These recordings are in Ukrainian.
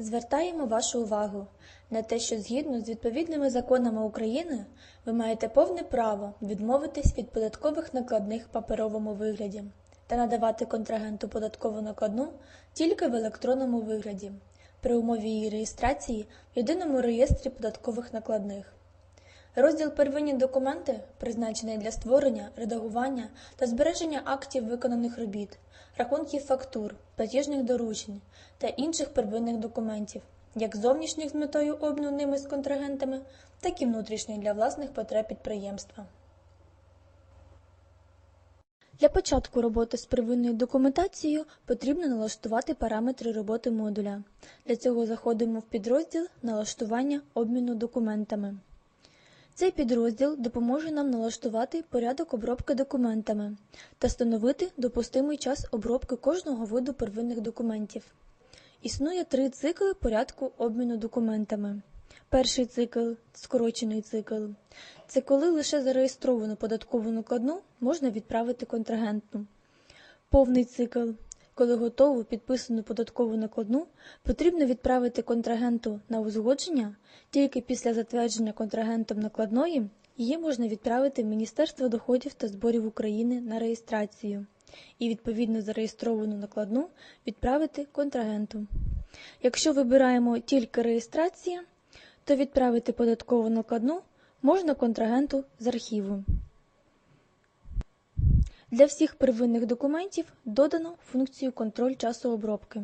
Звертаємо вашу увагу на те, що згідно з відповідними законами України ви маєте повне право відмовитись від податкових накладних в паперовому вигляді та надавати контрагенту податкову накладну тільки в електронному вигляді при умові її реєстрації в єдиному реєстрі податкових накладних. Розділ Первинні документи призначений для створення, редагування та збереження актів виконаних робіт, рахунків фактур, платіжних доручень та інших первинних документів, як зовнішніх з метою обміну ними з контрагентами, так і внутрішніх для власних потреб підприємства. Для початку роботи з первинною документацією потрібно налаштувати параметри роботи модуля. Для цього заходимо в підрозділ Налаштування обміну документами. Цей підрозділ допоможе нам налаштувати порядок обробки документами та встановити допустимий час обробки кожного виду первинних документів. Існує три цикли порядку обміну документами. Перший цикл скорочений цикл. Це коли лише зареєстровану податкову накладну можна відправити контрагенту. Повний цикл. Коли готову підписану податкову накладну потрібно відправити контрагенту на узгодження, тільки після затвердження контрагентом накладної її можна відправити в Міністерство доходів та зборів України на реєстрацію і відповідно зареєстровану накладну відправити контрагенту. Якщо вибираємо тільки реєстрація, то відправити податкову накладну можна контрагенту з архіву. Для всіх первинних документів додано функцію контроль часу обробки.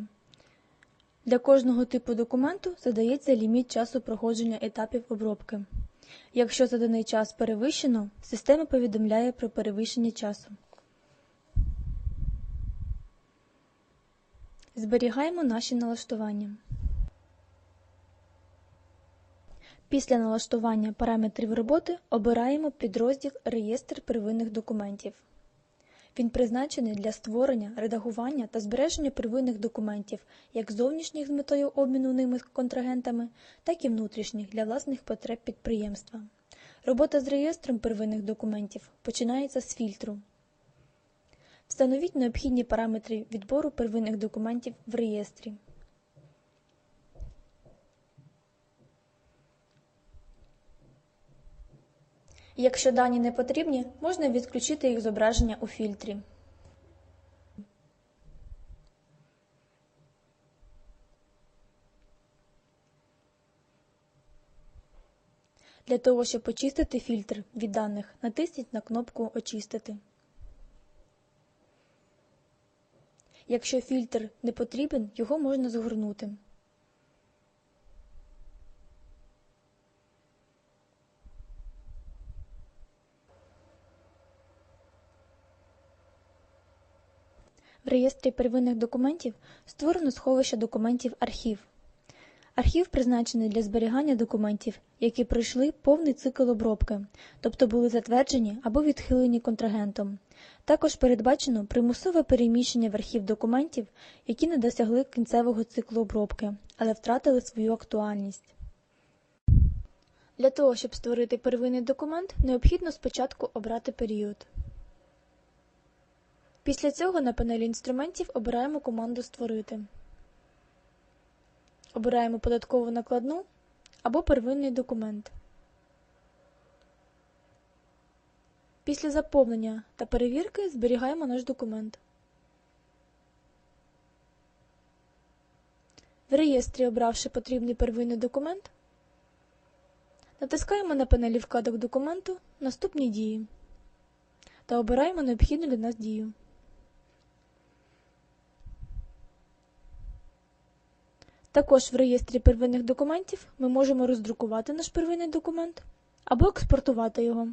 Для кожного типу документу задається ліміт часу проходження етапів обробки. Якщо заданий час перевищено, система повідомляє про перевищення часу. Зберігаємо наші налаштування. Після налаштування параметрів роботи обираємо підрозділ Реєстр первинних документів. Він призначений для створення, редагування та збереження первинних документів, як зовнішніх з метою обміну ними контрагентами, так і внутрішніх для власних потреб підприємства. Робота з реєстром первинних документів починається з фільтру. Встановіть необхідні параметри відбору первинних документів в реєстрі. Якщо дані не потрібні, можна відключити їх зображення у фільтрі. Для того, щоб очистити фільтр від даних, натисніть на кнопку Очистити. Якщо фільтр не потрібен, його можна згорнути. Реєстрі первинних документів створено сховище документів архів. Архів призначений для зберігання документів, які пройшли повний цикл обробки, тобто були затверджені або відхилені контрагентом. Також передбачено примусове переміщення в архів документів, які не досягли кінцевого циклу обробки, але втратили свою актуальність. Для того, щоб створити первинний документ, необхідно спочатку обрати період. Після цього на панелі інструментів обираємо команду Створити. Обираємо податкову накладну або первинний документ. Після заповнення та перевірки зберігаємо наш документ. В реєстрі, обравши потрібний первинний документ, натискаємо на панелі вкладок документу Наступні дії та обираємо необхідну для нас дію. Також в реєстрі первинних документів ми можемо роздрукувати наш первинний документ або експортувати його.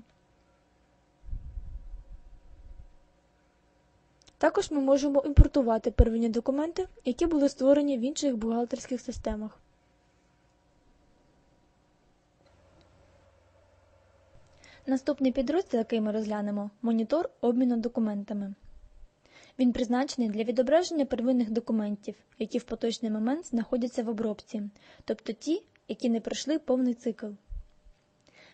Також ми можемо імпортувати первинні документи, які були створені в інших бухгалтерських системах. Наступний підрозділ, який ми розглянемо монітор обміну документами. Він призначений для відображення первинних документів, які в поточний момент знаходяться в обробці, тобто ті, які не пройшли повний цикл.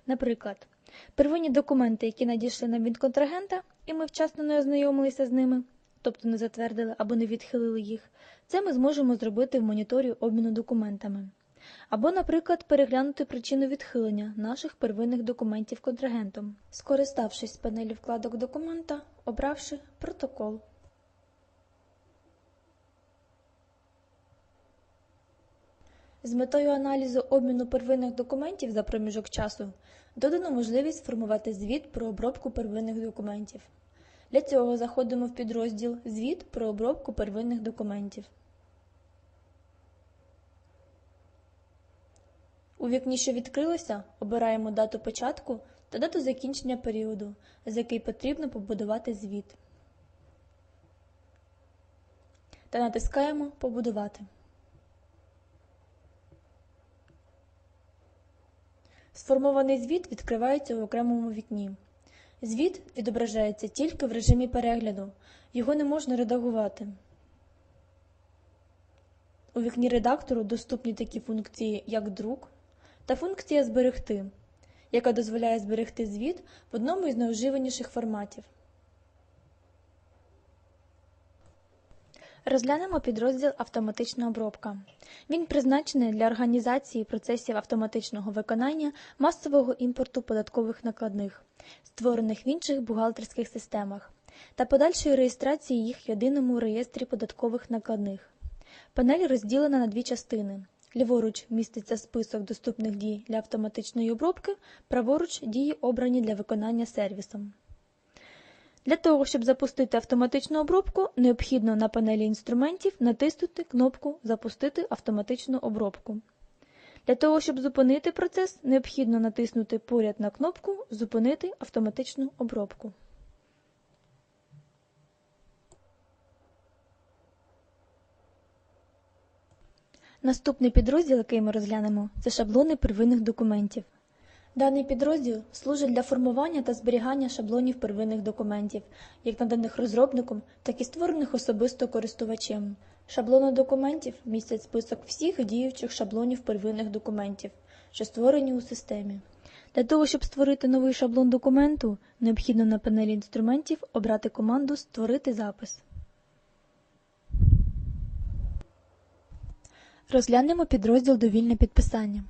Наприклад, первинні документи, які надійшли нам від контрагента, і ми вчасно не ознайомилися з ними, тобто не затвердили або не відхилили їх, це ми зможемо зробити в моніторі обміну документами. Або, наприклад, переглянути причину відхилення наших первинних документів контрагентом, скориставшись з панелі вкладок документа, обравши протокол. З метою аналізу обміну первинних документів за проміжок часу додано можливість сформувати звіт про обробку первинних документів. Для цього заходимо в підрозділ Звіт про обробку первинних документів. У вікні, що відкрилося, обираємо дату початку та дату закінчення періоду, за який потрібно побудувати звіт. Та натискаємо Побудувати. Сформований звіт відкривається в окремому вікні. Звіт відображається тільки в режимі перегляду, його не можна редагувати. У вікні редактору доступні такі функції, як друк та функція Зберегти, яка дозволяє зберегти звіт в одному із найуживаніших форматів. Розглянемо підрозділ Автоматична обробка. Він призначений для організації процесів автоматичного виконання масового імпорту податкових накладних, створених в інших бухгалтерських системах, та подальшої реєстрації їх в єдиному реєстрі податкових накладних. Панель розділена на дві частини. Ліворуч міститься список доступних дій для автоматичної обробки, праворуч дії обрані для виконання сервісом. Для того, щоб запустити автоматичну обробку, необхідно на панелі інструментів натиснути кнопку Запустити автоматичну обробку. Для того, щоб зупинити процес, необхідно натиснути поряд на кнопку Зупинити автоматичну обробку. Наступний підрозділ, який ми розглянемо, це шаблони первинних документів. Даний підрозділ служить для формування та зберігання шаблонів первинних документів, як наданих розробником, так і створених особисто користувачем. Шаблони документів містять список всіх діючих шаблонів первинних документів, що створені у системі. Для того, щоб створити новий шаблон документу, необхідно на панелі інструментів обрати команду Створити запис. Розглянемо підрозділ Довільне підписання.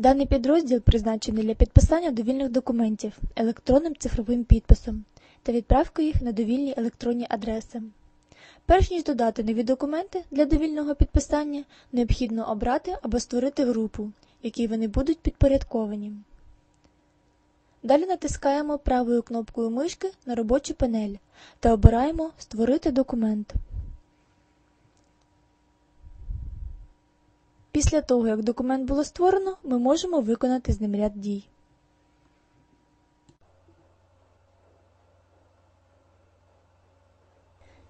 Даний підрозділ призначений для підписання довільних документів електронним цифровим підписом та відправки їх на довільні електронні адреси. Перш ніж додати нові документи для довільного підписання, необхідно обрати або створити групу, якій вони будуть підпорядковані. Далі натискаємо правою кнопкою мишки на робочу панель та обираємо Створити документ. Після того, як документ було створено, ми можемо виконати з ним ряд дій.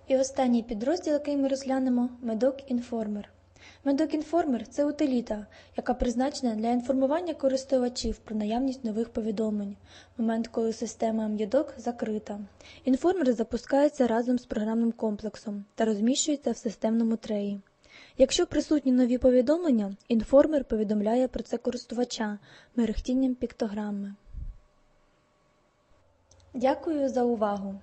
І останній підрозділ, який ми розглянемо Медок Informer. Медок Informer – це утиліта, яка призначена для інформування користувачів про наявність нових повідомлень момент, коли система МЄДОК закрита. Інформер запускається разом з програмним комплексом та розміщується в системному треї. Якщо присутні нові повідомлення, інформер повідомляє про це користувача мерехтінням піктограми. Дякую за увагу!